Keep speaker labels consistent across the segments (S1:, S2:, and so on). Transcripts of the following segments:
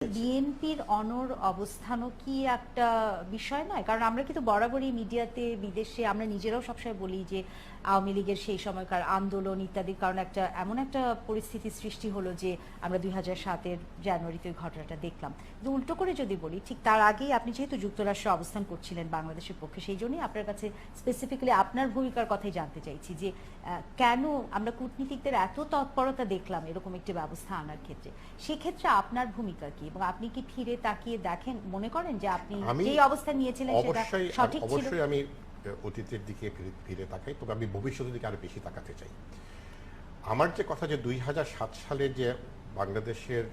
S1: বিএনপির অনর অবস্থানও কি একটা বিষয় নয়? কারণ আমরা কিন্তু বরাবরই মিডিয়াতে, বিদেশে আমরা নিজেরাও সবসময় বলি যে আওয়ামী লীগের সেই সময়কার আন্দোলন ইত্যাদির কারণে একটা এমন একটা পরিস্থিতি সৃষ্টি হলো যে আমরা দুই হাজার সাতের জানুয়ারিতে ঘটনাটা দেখলাম। কিন্তু উল্টো করে যদি বলি, ঠিক তার আগেই আপনি যেহেতু যুক্তরাষ্ট্রে অবস্থান করছিলেন বাংলাদেশের পক্ষে, সেই জন্যই আপনার কাছে স্পেসিফিক্যালি আপনার ভূমিকার কথাই জানতে চাইছি যে কেন আমরা কূটনীতিকদের এত তৎপরতা দেখলাম এরকম একটি ব্যবস্থা আনার ক্ষেত্রে? সেক্ষেত্রে আপনার ভূমিকা কি? এবং আপনি কি ফিরে তাকিয়ে দেখেন? মনে করেন যে আপনি যেই অবস্থা নিয়েছিলেন সেটা
S2: অবশ্যই
S1: সঠিক ছিল?
S2: অবশ্যই আমি অতীতের দিকে ফিরে- ফিরে তাকাই তবে আমি ভবিষ্যতের দিকে আরও বেশি তাকাতে চাই। আমার যে কথা যে দুই হাজার সাত সালে যে বাংলাদেশের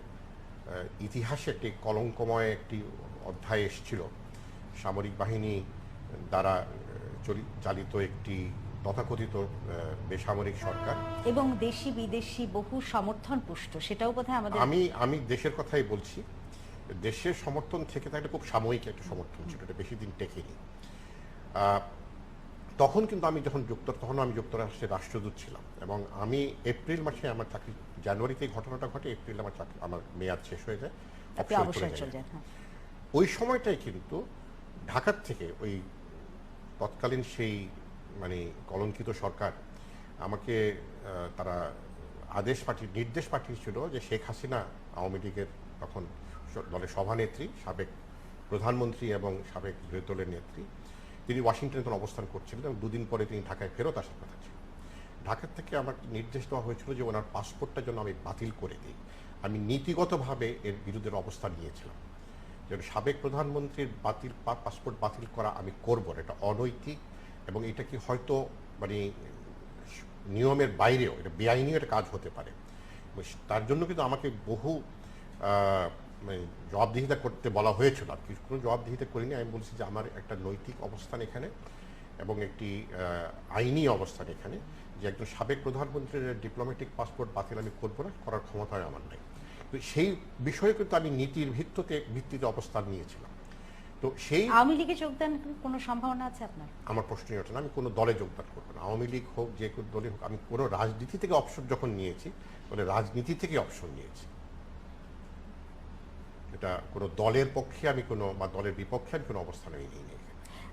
S2: ইতিহাসে একটি কলঙ্কময় একটি অধ্যায় এসেছিল সামরিক বাহিনী দ্বারা চালিত একটি তথাকথিত বেসামরিক সরকার।
S1: এবং দেশি বিদেশি বহু সমর্থন পুষ্ট সেটাও বোধহয় আমাদের
S2: আমি আমি দেশের কথাই বলছি। দেশের সমর্থন থেকে থাকলে খুব সাময়িক একটা সমর্থন ছিল এটা বেশি দিন টেকেনি। তখন কিন্তু আমি যখন যুক্ত তখন আমি যুক্তরাষ্ট্রের রাষ্ট্রদূত ছিলাম। এবং আমি এপ্রিল মাসে আমার চাকরি জানুয়ারিতে ঘটনাটা ঘটে এপ্রিল আমার চাকরি আমার মেয়াদ শেষ হয়ে যায়
S1: হ্যাঁ।
S2: ওই সময়টাই কিন্তু ঢাকার থেকে ওই তৎকালীন সেই মানে কলঙ্কিত সরকার আমাকে তারা আদেশ পাঠিয়ে, নির্দেশ পাঠিয়েছিল যে শেখ হাসিনা আওয়ামী লীগের তখন দলের সভানেত্রী, সাবেক প্রধানমন্ত্রী এবং সাবেক বিরোধী দলের নেত্রী। তিনি ওয়াশিংটনে তখন অবস্থান করছিলেন এবং দুদিন পরে তিনি ঢাকায় ফেরত আসার কথা ছিল। ঢাকার থেকে আমার নির্দেশ দেওয়া হয়েছিল যে ওনার পাসপোর্টটা যেন আমি বাতিল করে দিই। আমি নীতিগতভাবে এর বিরুদ্ধে অবস্থান নিয়েছিলাম। যেন সাবেক প্রধানমন্ত্রীর বাতিল পাসপোর্ট বাতিল করা আমি করব এটা অনৈতিক এবং এটা কি হয়তো মানে নিয়মের বাইরেও, এটা বেআইনিও একটা কাজ হতে পারে। তার জন্য কিন্তু আমাকে বহু মানে জবাবদিহিতা করতে বলা হয়েছিল। আর কি কোনো জবাবদিহিতা করিনি। আমি বলছি যে আমার একটা নৈতিক অবস্থান এখানে এবং একটি আইনি অবস্থান এখানে যে একজন সাবেক প্রধানমন্ত্রীর ডিপ্লোম্যাটিক পাসপোর্ট বাতিল আমি করব না, করার ক্ষমতা আমার নাই। তো সেই বিষয়ে কিন্তু আমি নীতির ভিত্তিতে ভিত্তিতে অবস্থান নিয়েছিলাম। তো সেই
S1: আওয়ামী লীগে যোগদান কোনো সম্ভাবনা আছে আপনার?
S2: আমার প্রশ্নই ওঠে না আমি কোনো দলে যোগদান করব না। আওয়ামী লীগ হোক যে কোনো দলে হোক আমি কোনো রাজনীতি থেকে অপশন যখন নিয়েছি মানে রাজনীতি থেকে অপশন নিয়েছি এটা কোনো দলের পক্ষে আমি কোনো বা দলের বিপক্ষে আমি কোনো অবস্থান নিই নিই